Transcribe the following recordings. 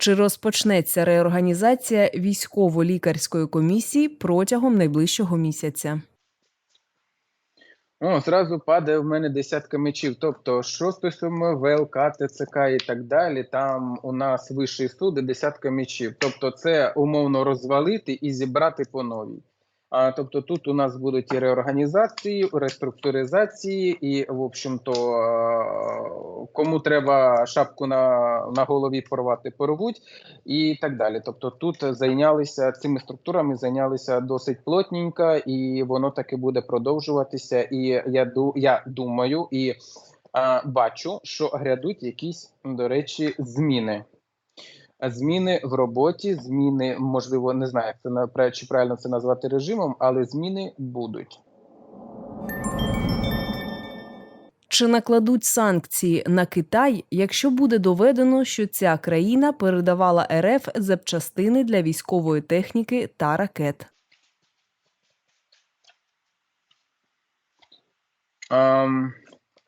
Чи розпочнеться реорганізація військово-лікарської комісії протягом найближчого місяця? Ну, зразу падає в мене десятка мечів. Тобто, що стосуємо ВЛК, ТЦК і так далі, там у нас вищий суд і десятка мечів. Тобто, це умовно розвалити і зібрати по новій. Тобто тут у нас будуть і реорганізації, реструктуризації, і, в общем-то, е, кому треба шапку на, на голові порвати, порвуть, і так далі. Тобто, тут зайнялися цими структурами, зайнялися досить плотненько, і воно таки буде продовжуватися. І я я думаю і а, бачу, що грядуть якісь, до речі, зміни. Зміни в роботі, зміни, можливо, не знаю, як це чи правильно це назвати режимом, але зміни будуть. Чи накладуть санкції на Китай, якщо буде доведено, що ця країна передавала РФ запчастини для військової техніки та ракет? Ем,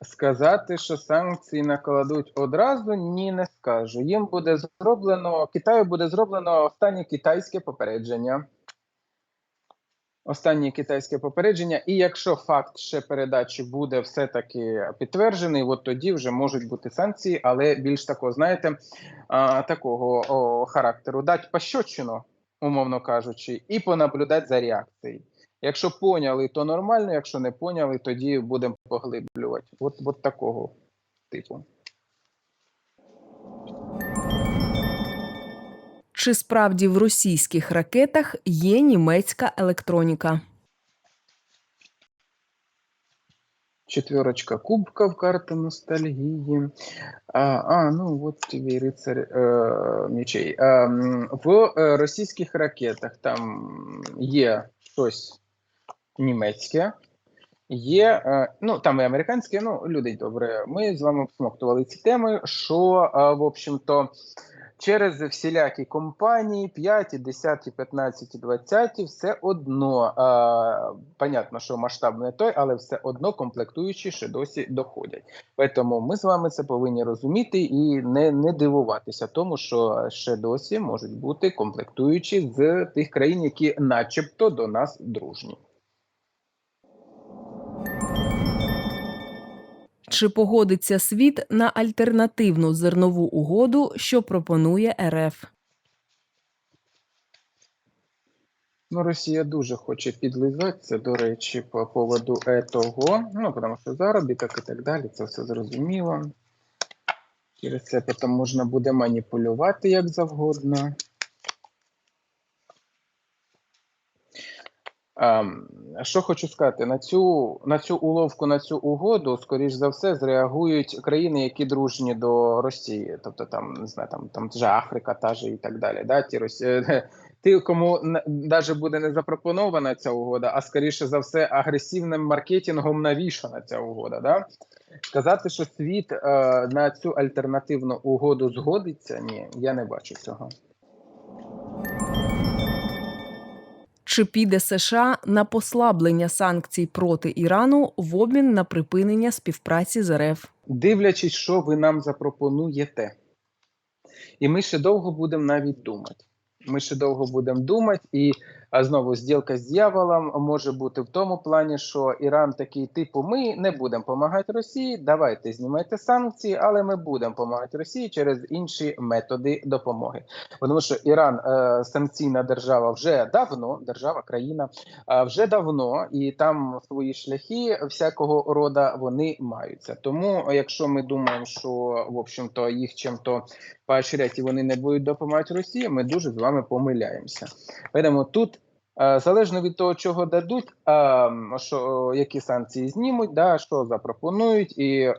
сказати, що санкції накладуть одразу, ні, не скажу. Їм буде зроблено, Китаю буде зроблено останнє китайське попередження. Останнє китайське попередження, і якщо факт ще передачі буде все-таки підтверджений, от тоді вже можуть бути санкції, але більш такого, знаєте, такого характеру. Дать пощочину, умовно кажучи, і понаблюдати за реакцією. Якщо поняли, то нормально, якщо не поняли, тоді будемо поглиблювати. От, от такого типу. Чи справді в російських ракетах є німецька електроніка? Четверочка кубков, карта ностальгії. А, а ну от тобі рицар е, мечей. А, в е, російських ракетах там є щось німецьке, є, е, ну там і американське, ну люди добре. Ми з вами обсмоктували ці теми, що, е, в общем-то, через всілякі компанії 5, 10, 15, 20, все одно, е, понятно, що масштаб не той, але все одно комплектуючі ще досі доходять. Тому ми з вами це повинні розуміти і не, не дивуватися тому, що ще досі можуть бути комплектуючі з тих країн, які начебто до нас дружні. Чи погодиться світ на альтернативну зернову угоду, що пропонує РФ? Ну, Росія дуже хоче підлизатися, до речі, по поводу того, ну, тому що заробіток і так далі, це все зрозуміло. Через це потім можна буде маніпулювати як завгодно. Що хочу сказати, на цю, на цю уловку, на цю угоду, скоріш за все, зреагують країни, які дружні до Росії, тобто там не знаю, там там же Африка, та же і так далі. Да? Ті Росі... Ті, кому навіть буде не запропонована ця угода, а скоріше за все, агресивним маркетингом навішана ця угода. Да? Сказати, що світ е, на цю альтернативну угоду згодиться, ні, я не бачу цього. Чи піде США на послаблення санкцій проти Ірану в обмін на припинення співпраці з РФ? Дивлячись, що ви нам запропонуєте. І ми ще довго будемо навіть думати. Ми ще довго будемо думати, і знову зділка з дьяволом може бути в тому плані, що Іран такий, типу, ми не будемо допомагати Росії, давайте знімайте санкції, але ми будемо допомагати Росії через інші методи допомоги. Тому що Іран е, санкційна держава вже давно, держава, країна е, вже давно, і там свої шляхи всякого рода вони маються. Тому, якщо ми думаємо, що в общем-то їх чим-то поощрять і вони не будуть допомагати Росії, ми дуже з вами помиляємося. Тому тут. Е, Залежно від того, чого дадуть, е, що які санкції знімуть, да що запропонують, і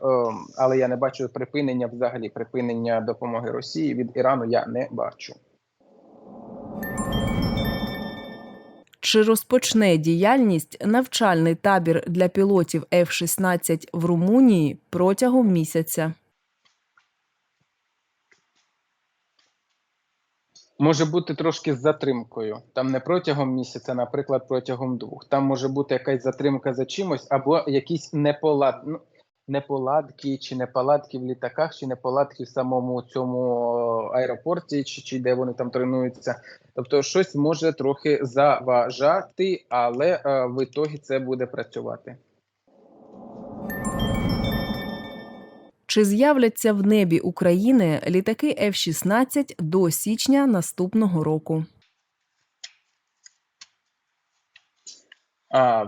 але я не бачу припинення взагалі припинення допомоги Росії від Ірану. Я не бачу. Чи розпочне діяльність навчальний табір для пілотів F-16 в Румунії протягом місяця? Може бути трошки з затримкою. Там не протягом місяця, наприклад, протягом двох. Там може бути якась затримка за чимось, або якийсь неполад. Ну, неполадки чи неполадки в літаках, чи неполадки в самому цьому аеропорті, чи, чи де вони там тренуються. Тобто, щось може трохи заважати, але е, в ітогі це буде працювати. Чи з'являться в небі України літаки F-16 до січня наступного року? А,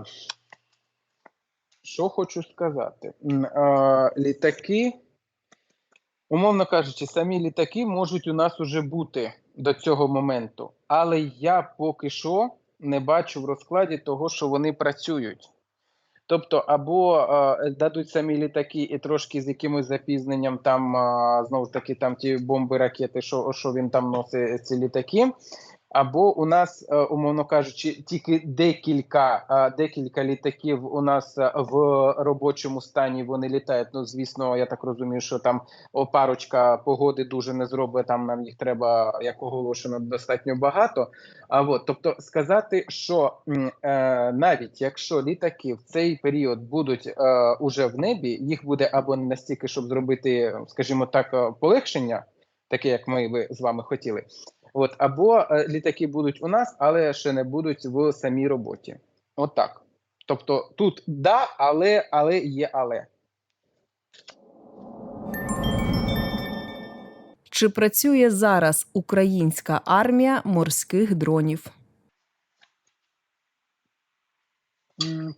що хочу сказати? А, літаки, умовно кажучи, самі літаки можуть у нас уже бути до цього моменту, але я поки що не бачу в розкладі того, що вони працюють. Тобто, або е, дадуть самі літаки і трошки з якимось запізненням, там е, знову ж таки там ті бомби, ракети, що, що він там носить ці літаки. Або у нас, е, умовно кажучи, тільки декілька, е, декілька літаків у нас е, в робочому стані вони літають. Ну, звісно, я так розумію, що там парочка погоди дуже не зробить. Там нам їх треба, як оголошено, достатньо багато. А от, тобто сказати, що е, навіть якщо літаки в цей період будуть е, уже в небі, їх буде або не настільки, щоб зробити, скажімо так, полегшення, таке як ми би з вами хотіли. От або е, літаки будуть у нас, але ще не будуть в самій роботі. От так. Тобто тут да, але, але є але. Чи працює зараз українська армія морських дронів?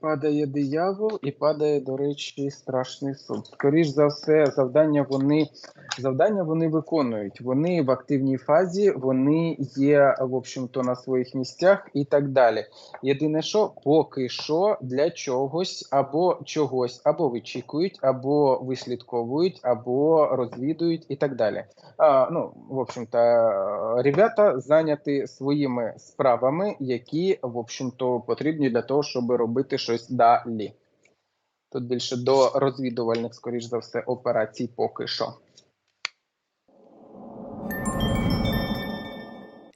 Падає диявол і падає, до речі, страшний суд. Скоріш за все, завдання вони завдання вони виконують. Вони в активній фазі, вони є, в общем-то, на своїх місцях і так далі. Єдине, що поки що для чогось або чогось або вичікують, або вислідковують, або розвідують і так далі. А, ну, в общем-то, ребята зайняті своїми справами, які, в общем-то, потрібні для того, щоб робити щось далі. Тут більше до розвідувальних, скоріш за все, операцій поки що.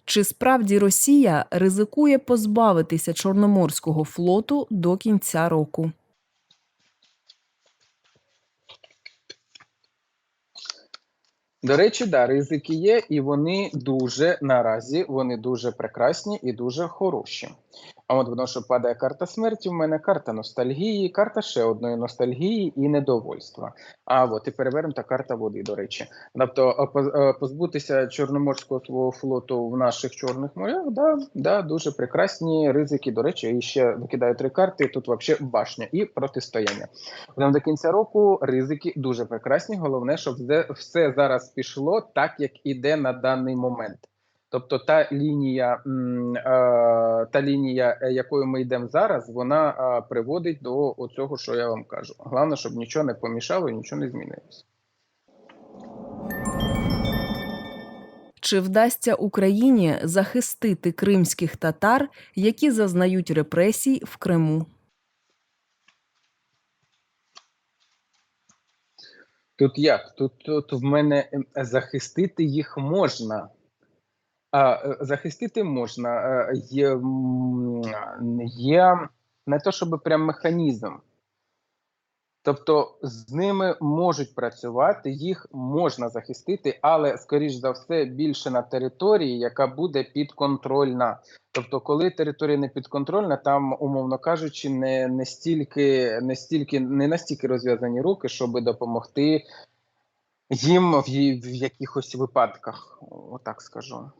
Чи справді Росія ризикує позбавитися Чорноморського флоту до кінця року? До речі, да, ризики є, і вони дуже наразі вони дуже прекрасні і дуже хороші. А от воно, що падає карта смерті, в мене карта ностальгії, карта ще одної ностальгії і недовольства. А от і перевернута карта води, до речі. Тобто е, е, позбутися Чорноморського свого флоту в наших чорних морях, да, да, дуже прекрасні ризики. До речі, і ще викидаю три карти. Тут взагалі башня і протистояння. Прямо до кінця року ризики дуже прекрасні. Головне, щоб все зараз пішло так, як іде на даний момент. Тобто та лінія, е, та лінія, е, якою ми йдемо зараз, вона е, приводить до цього, що я вам кажу. Головне, щоб нічого не помішало нічого не змінилося. Чи вдасться Україні захистити кримських татар, які зазнають репресій в Криму? Тут як? Тут, тут в мене е, захистити їх можна. Е, захистити можна. е, Є, є не то, щоб прям механізм. Тобто з ними можуть працювати, їх можна захистити, але, скоріш за все, більше на території, яка буде підконтрольна. Тобто, коли територія не підконтрольна, там, умовно кажучи, не, не стільки, не стільки, не настільки розв'язані руки, щоб допомогти їм в, в якихось випадках, отак скажу.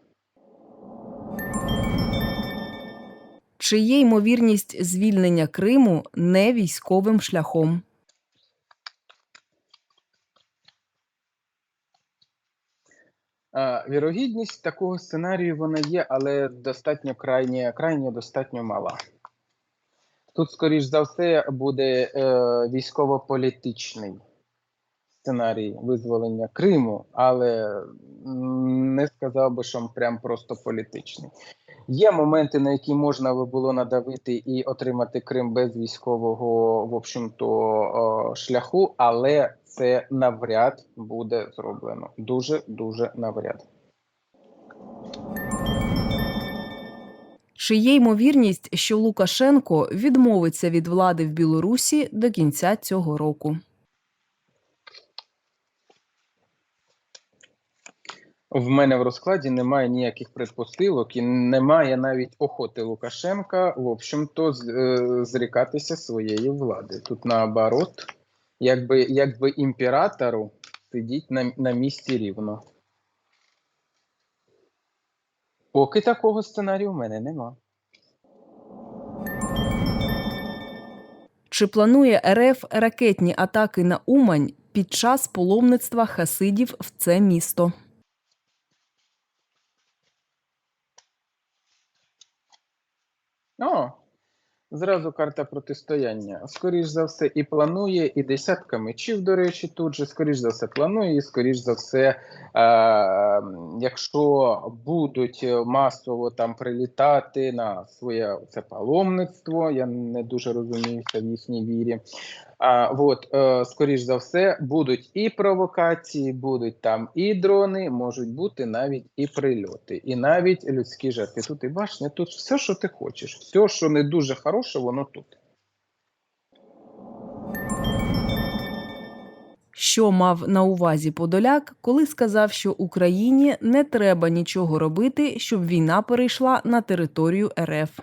Чи є ймовірність звільнення Криму не військовим шляхом? Вірогідність такого сценарію вона є, але достатньо крайні, крайньо достатньо мала. Тут, скоріш за все, буде е, військово-політичний сценарій визволення Криму, але не сказав би, що прям просто політичний. Є моменти, на які можна би було надавити і отримати Крим без військового, в общем-то, е, шляху, але це навряд буде зроблено. Дуже дуже навряд. Чи є ймовірність, що Лукашенко відмовиться від влади в Білорусі до кінця цього року? В мене в розкладі немає ніяких предпосилок і немає навіть охоти Лукашенка, в общем-то, е, зрікатися своєї влади. Тут наоборот, якби, якби імператору сидіть на, на місці рівно. Поки такого сценарію в мене нема. Чи планує РФ ракетні атаки на Умань під час паломництва хасидів в це місто? О, зразу карта протистояння. Скоріш за все, і планує, і десятка мечів, до речі, тут же, скоріш за все, планує, і скоріш за все, е, якщо будуть масово там прилітати на своє це паломництво, я не дуже розуміюся в їхній вірі. А, от, е, скоріш за все, будуть і провокації, будуть там і дрони, можуть бути навіть і прильоти, і навіть людські жертви. Тут і башня, тут все, що ти хочеш. Все, що не дуже хороше, воно тут. Що мав на увазі Подоляк, коли сказав, що Україні не треба нічого робити, щоб війна перейшла на територію РФ?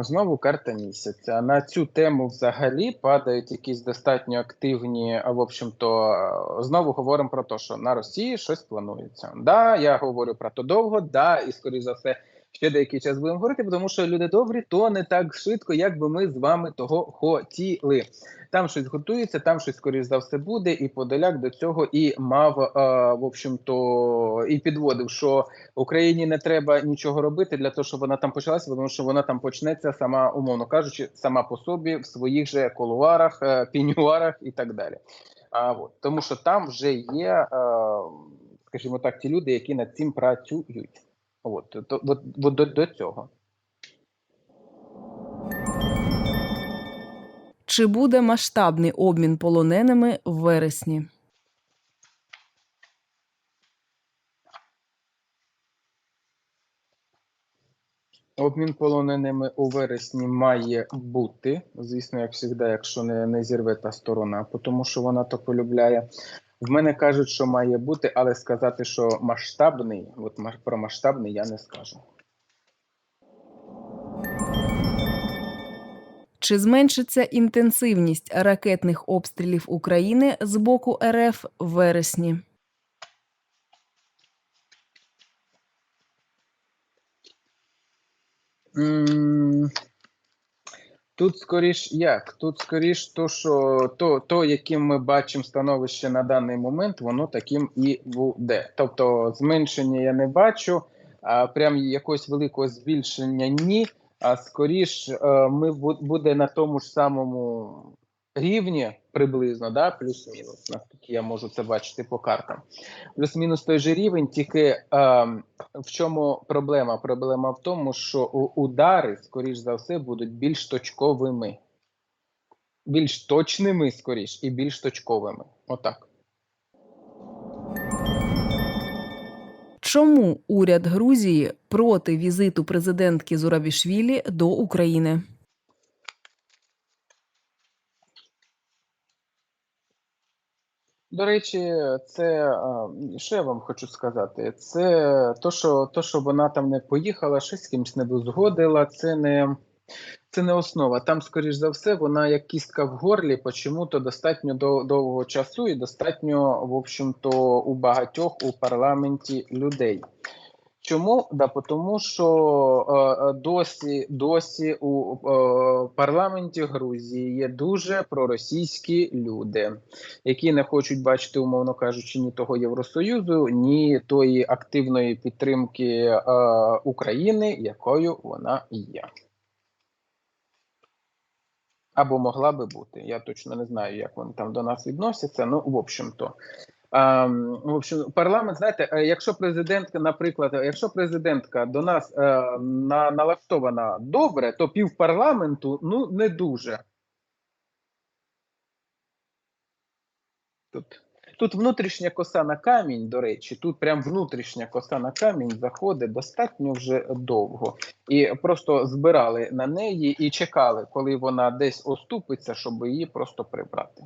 Знову карта місяця. На цю тему взагалі падають якісь достатньо активні. а, В общем-то, знову говоримо про те, що на Росії щось планується. Да, я говорю про то довго, да, і скоріш за все. Ще деякий час будемо говорити, тому що люди добрі, то не так швидко, як би ми з вами того хотіли. Там щось готується, там щось скоріш за все буде, і Подоляк до цього і мав, е, в общем-то, і підводив, що Україні не треба нічого робити для того, щоб вона там почалася, тому що вона там почнеться сама, умовно кажучи, сама по собі в своїх же колуарах, е, пінюарах і так далі. А от тому, що там вже є, е, скажімо так, ті люди, які над цим працюють. От, то, от, от до, до цього. Чи буде масштабний обмін полоненими в вересні? Обмін полоненими у вересні має бути, звісно, як завжди, якщо не, не зірве та сторона, тому що вона то полюбляє. В мене кажуть, що має бути, але сказати, що масштабний, от про масштабний я не скажу. Чи зменшиться інтенсивність ракетних обстрілів України з боку РФ в вересні? Тут скоріш як? Тут скоріш то, що то, то, яким ми бачимо становище на даний момент, воно таким і буде. Тобто зменшення я не бачу, а прям якогось великого збільшення ні. А скоріш е, ми буде на тому ж самому рівні приблизно, да, плюс-мінус, наскільки я можу це бачити по картам. Плюс-мінус той же рівень, тільки е, в чому проблема? Проблема в тому, що удари, скоріш за все, будуть більш точковими, більш точними, скоріш, і більш точковими. Отак. Чому уряд Грузії проти візиту президентки Зурабішвілі до України? До речі, це що я вам хочу сказати? Це то, що то, що вона там не поїхала, щось з кимось не узгодила, це не. Це не основа. Там, скоріш за все, вона як кістка в горлі, почому-то достатньо дов- довгого часу і достатньо, в общем-то, у багатьох у парламенті людей. Чому? Да, тому що е, е, досі, досі у е, парламенті Грузії є дуже проросійські люди, які не хочуть бачити, умовно кажучи, ні того Євросоюзу, ні тої активної підтримки України, якою вона є. Або могла би бути. Я точно не знаю, як вони там до нас відносяться. Ну, в общем-то. Ем, в общем, парламент, знаєте, е, якщо президентка, наприклад, е, якщо президентка до нас е, на, налаштована добре, то пів парламенту ну не дуже. Тут, тут внутрішня коса на камінь, до речі, тут прям внутрішня коса на камінь заходить достатньо вже довго. І просто збирали на неї і чекали, коли вона десь оступиться, щоб її просто прибрати.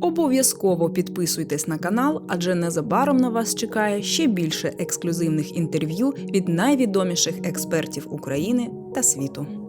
Обов'язково підписуйтесь на канал, адже незабаром на вас чекає ще більше ексклюзивних інтерв'ю від найвідоміших експертів України та світу.